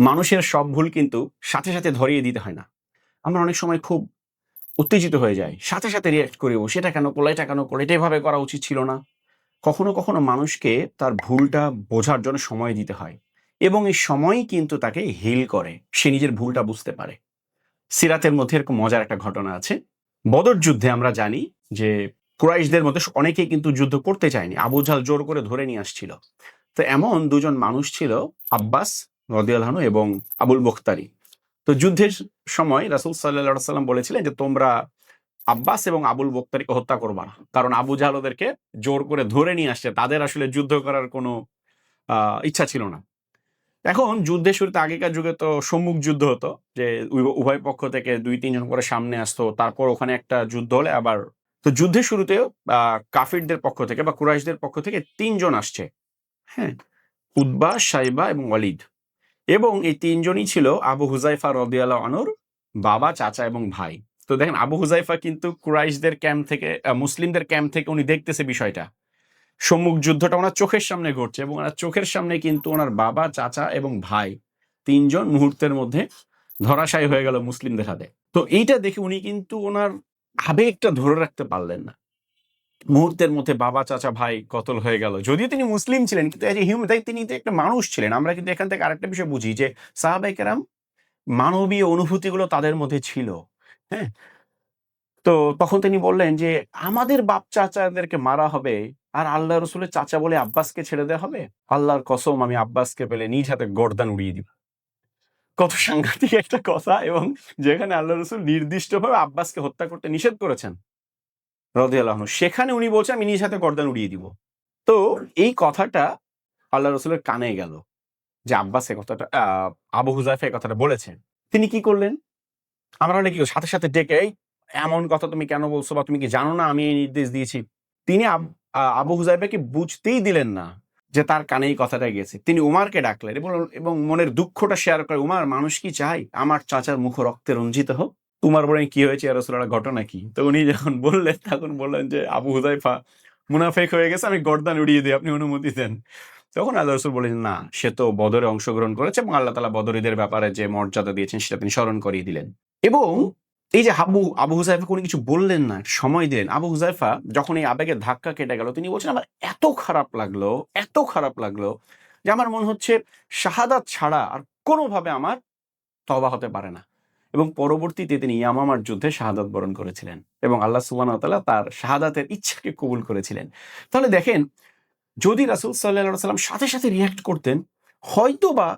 মানুষের সব ভুল কিন্তু সাথে সাথে ধরিয়ে দিতে হয় না। আমরা অনেক সময় খুব উত্তেজিত হয়ে যায় সাথে সাথে রিয়াক্ট করি, ও, সেটা কেন করল, এটা কেন করল? এটা এভাবে করা উচিত ছিল না। কখনো কখনো মানুষকে তার ভুলটা বোঝার জন্য সময় দিতে হয় এবং এই সময়ই কিন্তু তাকে হিল করে, সে নিজের ভুলটা বুঝতে পারে। সিরাতের মধ্যে এরকম মজার একটা ঘটনা আছে। বদর যুদ্ধে আমরা জানি যে কুরাইশদের মধ্যে অনেকেই কিন্তু যুদ্ধ করতে চায়নি, আবু জাল জোর করে ধরে নিয়ে আসছিল। তো এমন দুজন মানুষ ছিল, আব্বাস রদিয়ালহানু এবং আবুল বখতারি তো যুদ্ধের সময় রাসুল সাল্লাহ সাল্লাম বলেছিলেন যে, তোমরা আব্বাস এবং আবুল বক্তারিকে হত্যা করবা না। কারণ আবু জাহাল ওদেরকে জোর করে ধরে নিয়ে আসছে। তাদের আসলে যুদ্ধ করার কোনো ইচ্ছা ছিল না। এখন যুদ্ধের শুরুতে আগেকার যুগে তো সম্মুখ যুদ্ধ হতো যে উভয় পক্ষ থেকে দুই, তিনজন করে সামনে আসতো। তারপর ওখানে একটা যুদ্ধ হলে আবার, তো যুদ্ধের শুরুতেও কাফিরদের পক্ষ থেকে বা কুরাইশদের পক্ষ থেকে তিনজন আসছে। হ্যাঁ উদ্বা সাইবা এবং ওয়ালিদ। এবং এই তিনজনই ছিল আবু হুজাইফা রদিয়াল্লাহ আনুর বাবা, চাচা এবং ভাই। তো দেখেন, আবু হুজাইফা কিন্তু কুরাইশদের ক্যাম্প থেকে মুসলিমদের ক্যাম্প থেকে উনি দেখতেছে বিষয়টা। সম্মুখ যুদ্ধটা ওনার চোখের সামনে ঘটছে এবং ওনার চোখের সামনে কিন্তু ওনার বাবা, চাচা এবং ভাই তিনজন মুহূর্তের মধ্যে ধরাশায়ী হয়ে গেল মুসলিমদের হাতে। তো এইটা দেখে উনি কিন্তু ওনার আবেগটা ধরে রাখতে পারলেন না। মুহূর্তের মধ্যে বাবা, চাচা, ভাই কতল হয়ে গেল। যদিও তিনি মুসলিম ছিলেন, কিন্তু এজ এ হিউম্যান তাই তিনি একটা মানুষ ছিলেন। আমরা কিন্তু এখান থেকে আরেকটা বিষয় বুঝি যে সাহাবাই কেরাম মানবীয় অনুভূতিগুলো তাদের মধ্যে ছিল হ্যাঁ? তো তখন তিনি বললেন যে, আমাদের বাপ চাচাদেরকে মারা হবে আর আল্লাহ রসুলের চাচা বলে আব্বাসকে ছেড়ে দেওয়া হবে? আল্লাহর কসম, আমি আব্বাসকে পেলে নিজ হাতে গর্দান উড়িয়ে দিব। কত সাংঘাতিক একটা কথা এবং যেখানে আল্লাহ রসুল নির্দিষ্টভাবে আব্বাসকে হত্যা করতে নিষেধ করেছেন। রদিয়াল্লাহ সেখানে উনি বলছে, আমি নিজ হাতে গর্দান উড়িয়ে দিব। তো এই কথাটা আল্লাহ রসুলের কানে গেল যে আব্বাস এ কথাটা আবু হুজাইফা এই কথাটা বলেছেন। তিনি কি করলেন? আমরা কি সাথে সাথে ডেকে এমন কথা তুমি কেন বলছো বা তুমি কি জানো না? আমি এই নির্দেশ দিয়েছি। তিনি আব- হুজাইফাকে বুঝতেই দিলেন না যে তার কানে এই কথাটা গেছে। তিনি উমারকে ডাকলেন এবং এবং মনের দুঃখটা শেয়ার করে উমার, মানুষ কি চাই আমার চাচার মুখ রক্তে রঞ্জিত হোক। তোমার বলে কি হয়েছে আর ঘটনা কি? তো উনি যখন বললেন, তখন বললেন যে, আবু হুজাইফা মুনাফেক হয়ে গেছে, আমি গর্দান উড়িয়ে দিই, আপনি অনুমতি দেন। তখন আল্লাহ রসুল বলেন না, সে তো বদরে অংশগ্রহণ করেছে এবং আল্লাহ তালা বদরীদের ব্যাপারে যে মর্যাদা দিয়েছেন, সেটা তিনি স্মরণ করিয়ে দিলেন। এবং এই যে আবু আবু হুজাইফা কোনো কিছু বললেন না সময় দিলেন। আবু হুজাইফা যখন এই আবেগের ধাক্কা কেটে গেল, তিনি বলছেন, আমার এত খারাপ লাগল, এত খারাপ লাগল যে আমার মনে হচ্ছে শাহাদাত ছাড়া আর কোনোভাবে আমার তবা হতে পারে না। এবং পরবর্তীতে তিনি ইয়ামামার যুদ্ধে শাহাদাত বরণ করেছিলেন এবং আল্লাহ সুবান তাআলা তার শাহাদাতের ইচ্ছাকে কবুল করেছিলেন। তাহলে দেখেন, যদি রাসুল সাল্লাহ সাল্লাম সাথে সাথে রিয়াক্ট করতেন হয়তো বা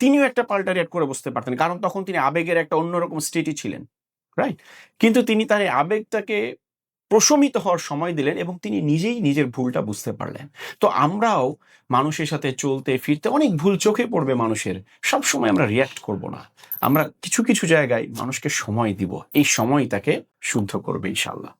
তিনিও একটা পাল্টা রিয়াক্ট করে বসতে পারতেন, কারণ তখন তিনি আবেগের একটা অন্যরকম স্টেটই ছিলেন রাইট কিন্তু তিনি তার আবেগটাকে প্রশমিত হওয়ার সময় দিলেন এবং তিনি নিজেই নিজের ভুলটা বুঝতে পারলেন। তো আমরাও মানুষের সাথে চলতে, ফিরতে অনেক ভুল চোখে পড়বে মানুষের। সব সময় আমরা রিয়াক্ট করব না। আমরা কিছু কিছু জায়গায় মানুষকে সময় দিব। এই সময় তাকে শুদ্ধ করবে ইনশাল্লাহ